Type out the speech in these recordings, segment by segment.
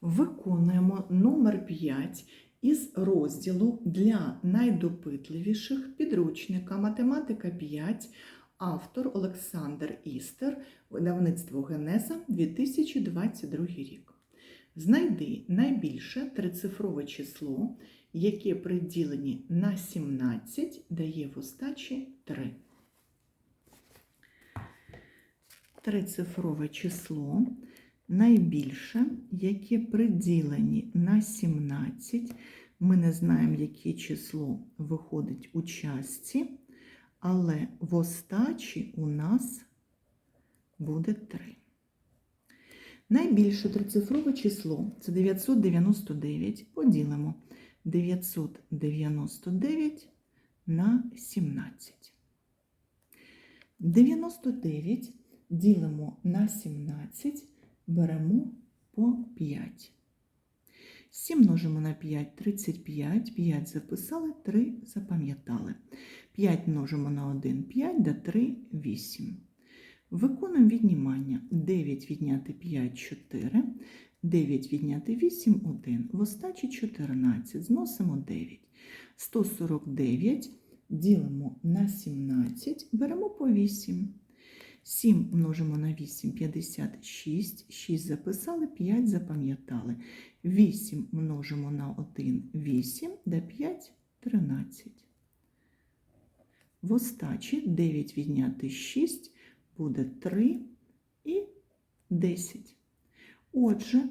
Виконуємо номер 5 із розділу для найдопитливіших підручника Математика 5, автор Олександр Істер, видавництво Генеза 2022 рік. Знайди найбільше трицифрове число, яке при діленні на 17 дає в остачі 3. Трицифрове число найбільше, яке при діленні на 17. Ми не знаємо, яке число виходить у частці, але в остачі у нас буде 3. Найбільше трицифрове число це 999. Поділимо 999 на 17. 99 ділимо на 17, беремо по 5. 7 множимо на 5 35, 5 записали, 3 запам'ятали. 5 множимо на 1 5, да 3 8. Виконуємо віднімання. 9 відняти 5 4, 9 відняти 8 1. В остачі 14. Зносимо 9. 149 ділимо на 17, беремо по 8. 7 множимо на 8 56, 6 записали, 5 запам'ятали. 8 множимо на 1 8, де 5 13. В остачі 9 відняти 6 буде 3 і 10. Отже,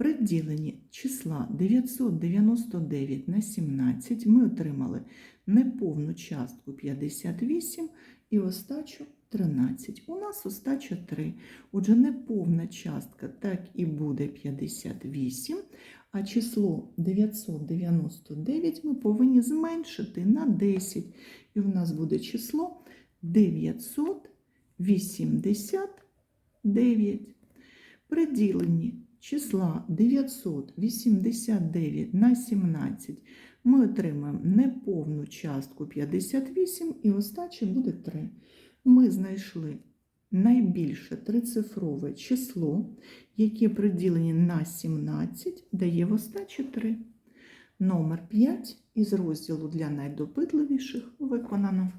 при діленні числа 999 на 17 ми отримали неповну частку 58 і остачу 13. У нас остача 3. Отже, неповна частка так і буде 58, а число 999 ми повинні зменшити на 10. І в нас буде число 989. При діленні числа 989 на 17 ми отримаємо неповну частку 58 і остача буде 3. Ми знайшли найбільше трицифрове число, яке при діленні на 17 дає в остачі 3. Номер 5 із розділу для найдопитливіших виконано.